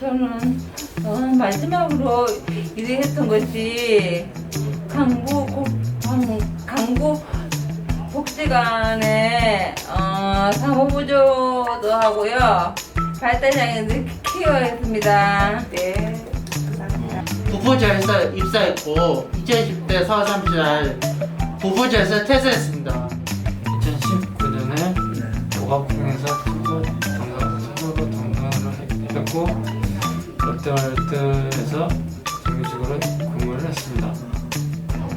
저는 어, 마지막으로 일했던 것이 강구 고, 강, 강구 복지관에 어, 사무부조도 하고요. 발달장애 키워했습니다. 네. 부부제에서 입사했고 2010대 4월 30일 부부제에서 퇴사했습니다. 2019년에 오가풍에서 선거 당선, 선거로 당선을 했고 롯데월드에서 정규직으로 근무를 했습니다.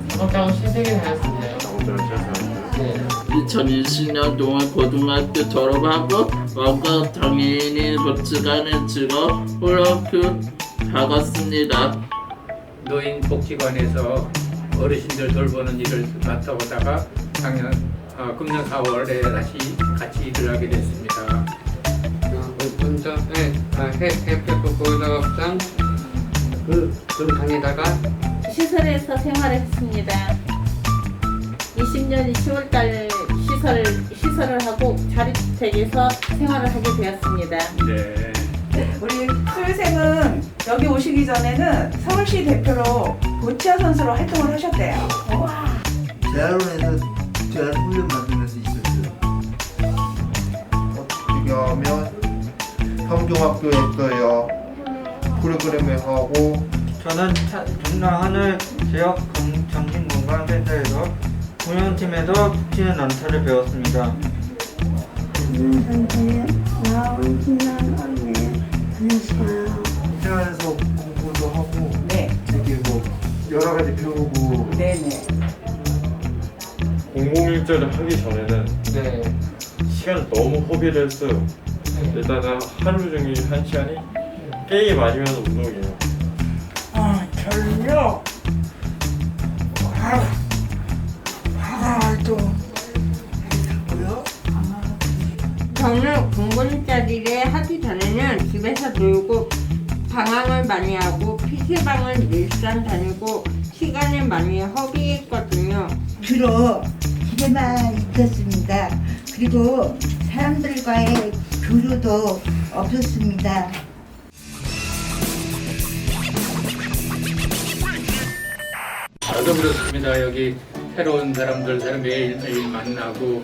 중학교 신세계. 네. 2020년 동안 고등학교 졸업하고 원고 당연히 복지관에 직업 홀로크 박았습니다. 노인 복지관에서 어르신들 돌보는 일을 맡아 오다가 작년 아, 금년 4월에 다시 같이 일을 하게 됐습니다. 본점에 해 패부 고등학생 그좀 다니다가 시설에서 생활했습니다. 20년 10월달 시설 시설을 하고 자립주택에서 생활을 하게 되었습니다. 네. 우리 수유생은 여기 오시기 전에는 서울시 대표로 보치아 선수로 활동을 하셨대요. 대학원에서 대학 훈련 받으면서 있었어요. 어떻게 하면 평중학교 했어요. 프로그램에 하고 저는 차- 전남 하늘 지역 정- 정신건강센터에서 운영팀에서 붙이는 난타를 배웠습니다. 대학에서 공부도 하고 네, 되게 뭐 여러 가지 배우고 네네. 공공일자를 하기 전에는 네. 시간 너무 허비를 했어요. 일단은 하루 종일 한 시간이 게임 아니면 운동이에요. 아 저는요 아아좀 했고요. 저는 공군자리를 하기 전에는 집에서 놀고 방황을 많이 하고 PC방을 일산 다니고 시간을 많이 허비했거든요. 주로 집에만 있었습니다. 그리고 사람들과의 교류도 없었습니다. 저도 그렇습니다. 여기 새로운 사람들 사람 매일 매일 만나고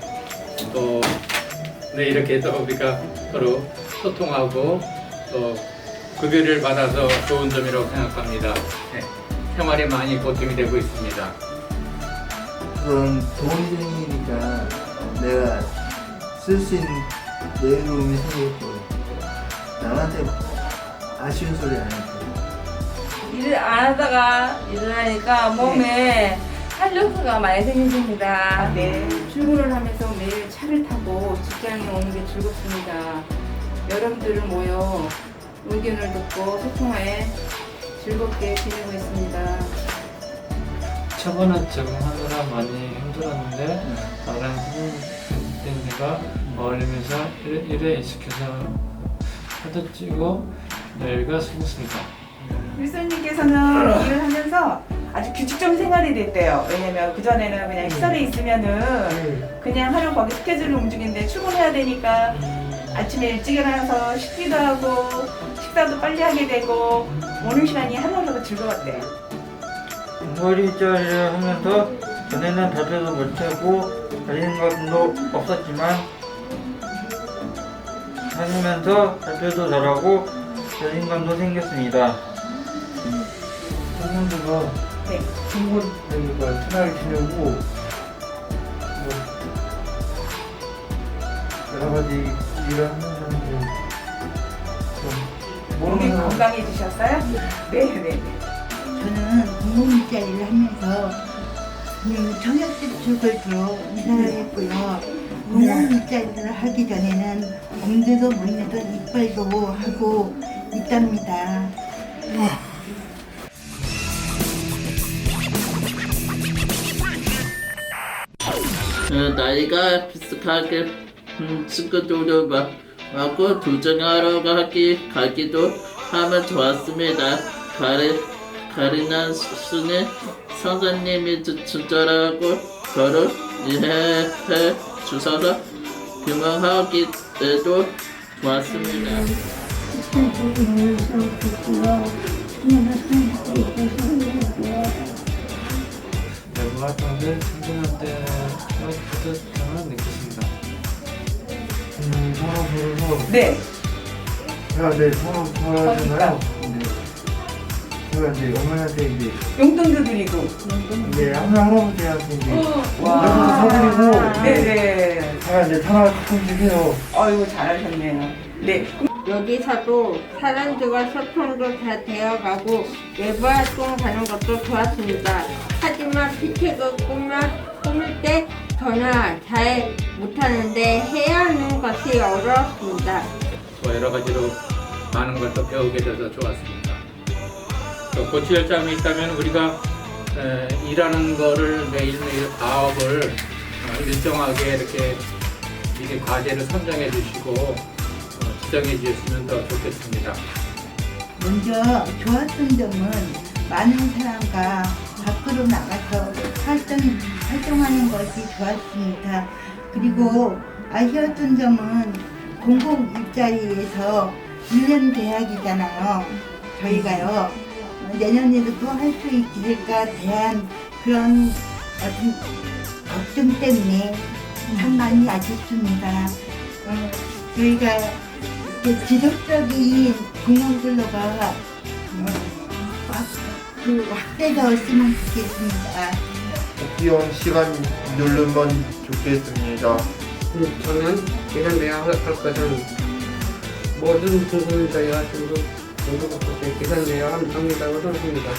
또 네, 이렇게 또 우리가 서로 소통하고 또 급여를 받아서 좋은 점이라고 생각합니다. 네, 생활에 많이 보탬이 되고 있습니다. 그런 동생이니까 내가 쓸 수 있는 내로움이 생겼고 남한테 아쉬운 소리 안 했고 일을 안 하다가 일을 하니까 몸에 활력소가 많이 생깁니다. 네. 출근을 하면서 매일 차를 타고 직장에 오는 게 즐겁습니다. 여러분들을 모여 의견을 듣고 소통하에 즐겁게 지내고 있습니다. 초반에 적응하느라 많이 힘들었는데 다른 선생님들과 어울리면서 일에, 익숙해서 하도 찌고 내일과 쓰겠습니다. 일선님께서는 일을 하면서 아주 규칙적인 생활이 됐대요. 왜냐면 그전에는 그냥 시설에 있으면은 그냥 하루 거기 스케줄을 움직이는데 출근해야 되니까 아침에 일찍 일어나서 씻기도 하고 식사도 빨리 하게 되고 오는 시간이 하루하루가 즐거웠대요. 동아리자리를 하면서 전에는 발표도 못하고 자신감도 없었지만 다니면서 발표도 잘하고 자신감도 생겼습니다. 학생들과 네. 친구들과 친하게 지내고 뭐 여러 가지 일을 하면서 이제 좀 몸이 모르는 건강해지셨어요? 네, 네, 네. 저는 공공일자 일을 하면서 음, 청약집 쪽을 주로 일을 했고요. 공공일자 일을 하기 전에는 엄두도 못 내던 이빨도 하고 있답니다. 나이가 비슷하게 음, 친구들도 막 하고 도전하러 가기 가기도 하면 좋았습니다. 가리 가리난 수는 선생님이 주- 친절하고 저를 이해해 주셔서 규명하기에도 좋았습니다. 내부 활동을 청소년들과 뿌듯함을 느끼신다. 음, 산업으로서 네. 제가 내 산업하잖아요. 네. 제가 이제 어머니한테 이제 용돈도 드리고. 이제 하나 할아버지한테 이제 와. 용돈도 사드리고 네네. 제가 이제 전화를 가끔씩 해요. 아이고 잘하셨네요. 네. 여기서도 사람들과 소통도 잘 되어가고 외부 활동 가는 것도 좋았습니다. 하지만 피켓을 꾸며, 꾸밀 때 전혀 잘 못하는데 해야 하는 것이 어려웠습니다. 뭐 여러 가지로 많은 걸 또 배우게 돼서 좋았습니다. 또 고치할 점이 있다면 우리가 에, 일하는 거를 매일매일 과업을 어, 일정하게 이렇게 미리 과제를 선정해 주시고 어, 지정해 주셨으면 더 좋겠습니다. 먼저 좋았던 점은 많은 사람과 밖으로 나가서 활동, 활동하는 것이 좋았습니다. 그리고 아쉬웠던 점은 공공 일자리에서 1년 계약이잖아요. 저희가요. 어, 내년에도 또 할 수 있을까 대한 그런 어떤 걱정 때문에 참 많이 아쉽습니다. 어, 저희가 이렇게 지속적인 공원 근로가 어, 확, 그 확대되었으면 좋겠습니다. 복귀원 시간 누르면 좋겠습니다. 음, 저는 계산돼야 할 것은 모든 공공일자리가 전부 전부 계산돼야 합니다고 생각합니다.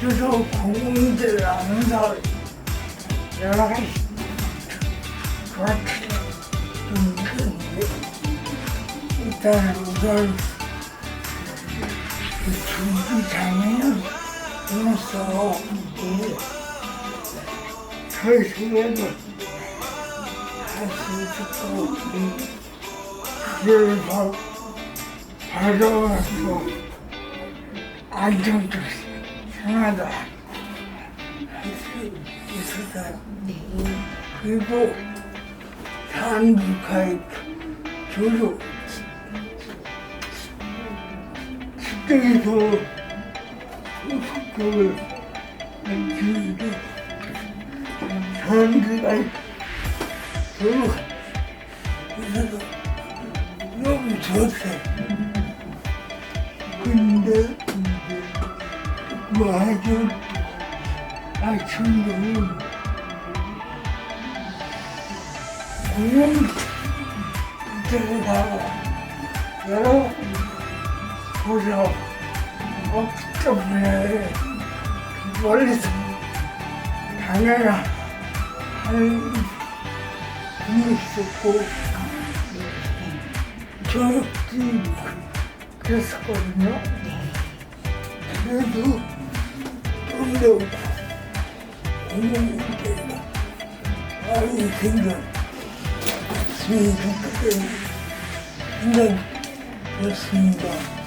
저도 공공들을 하면서 여러 가지 좋았던 으로서 이게 저희 생애도 할수 있었고 그걸 바- 받아와서 안정적 생활을 할수 있었어요. 그리고 한국의 직장에서 숙제를 했는데 사람들이 저도 그래서 너무 좋았어요. 근데 뭐 아주 아침도 공연 들어가고 여러 없기 때문에 멀리서 하는 분이 있었고 저도 그랬었거든요. 그래도 좀더 공공재가 많이 생겼으면 좋겠다는 생각이 들었습니다.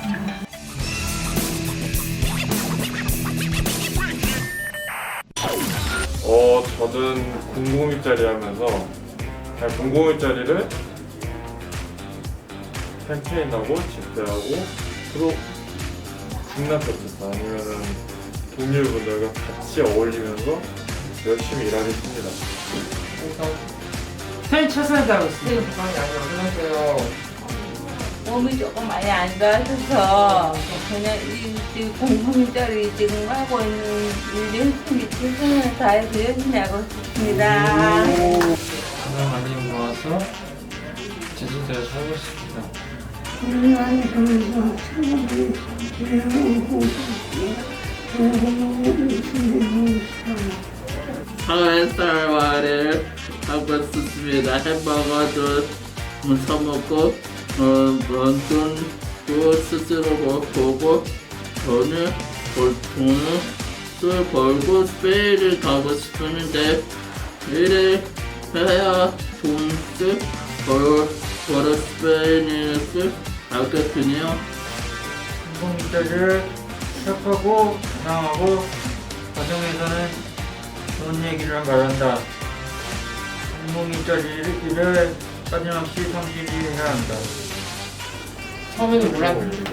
어, 저는 공공일자리 하면서 그냥 공공일자리를 캠페인하고 집회하고 서로 중납했었다 아니면은 동료분들과 같이 어울리면서 열심히 일하겠습니다. 선생님 최선을 다하고 있습니다. 안녕하세요. 몸이 조금 많이 안 좋아져서 그냥 이, 이 공공일자리 지금 하고 있는 일 열심히 최선을 다해서 열심히 하고 있습니다. 돈을 많이 모아서 제주도에 살고 싶습니다. 즐기고 싶어요. 사회생활을 하고 있습니다. 햄버거도 사먹고 어, 돈도 스스로 보고 돈을 벌 돈을 또 벌고 스페인을 가고 싶은데 일을 해야 돈을 벌 벌어 스페인을 가겠군요. 공공일자리를 시작하고 구상하고 과정에서는 좋은 얘기를 말한다. 공공일자리를 빠짐없이 성실히 해야 한다. 처음에는 몰랐는데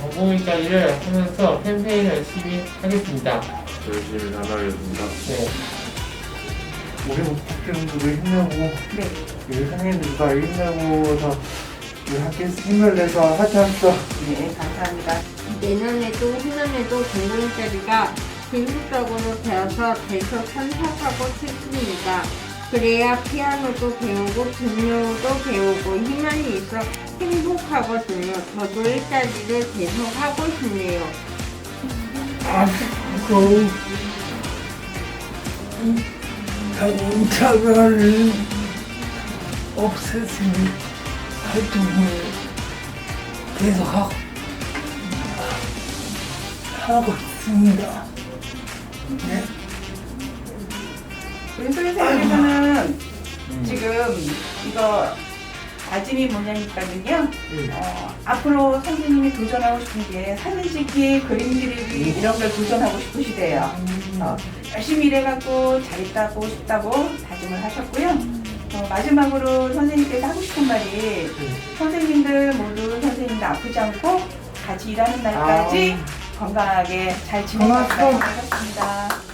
전공의까지를 하면서 캠페인을 열심히 하겠습니다. 열심히 살아야겠습니다. 네. 우리 학생들도 힘내고 네. 우리 선생님들과 힘내고서 우리 학교 힘을 내서 하자 합시다. 네, 감사합니다. 내년에도 후년에도 공공짜리가 기술적으로 되어서 계속 참석하고 싶습니다. 그래야 피아노도 배우고 금요도 배우고 희망이 있어 행복하거든요. 저도 일자리를 계속 하고 싶네요. 앞으로 자원차별을 없애주는 활동을 계속 하고 하고 있습니다. 네. 우리 소리생님께서는 지금 이거 다짐이 뭐냐니까는요. 어, 앞으로 선생님이 도전하고 싶은 게 사진 찍기, 그림 그리기 이런 걸 도전하고 싶으시대요. 어, 열심히 일해갖고 잘했다고 싶다고 다짐을 하셨고요. 어, 마지막으로 선생님께서 하고 싶은 말이 선생님들 모두 선생님들 아프지 않고 같이 일하는 날까지 건강하게 잘 지내셨으면 좋겠습니다.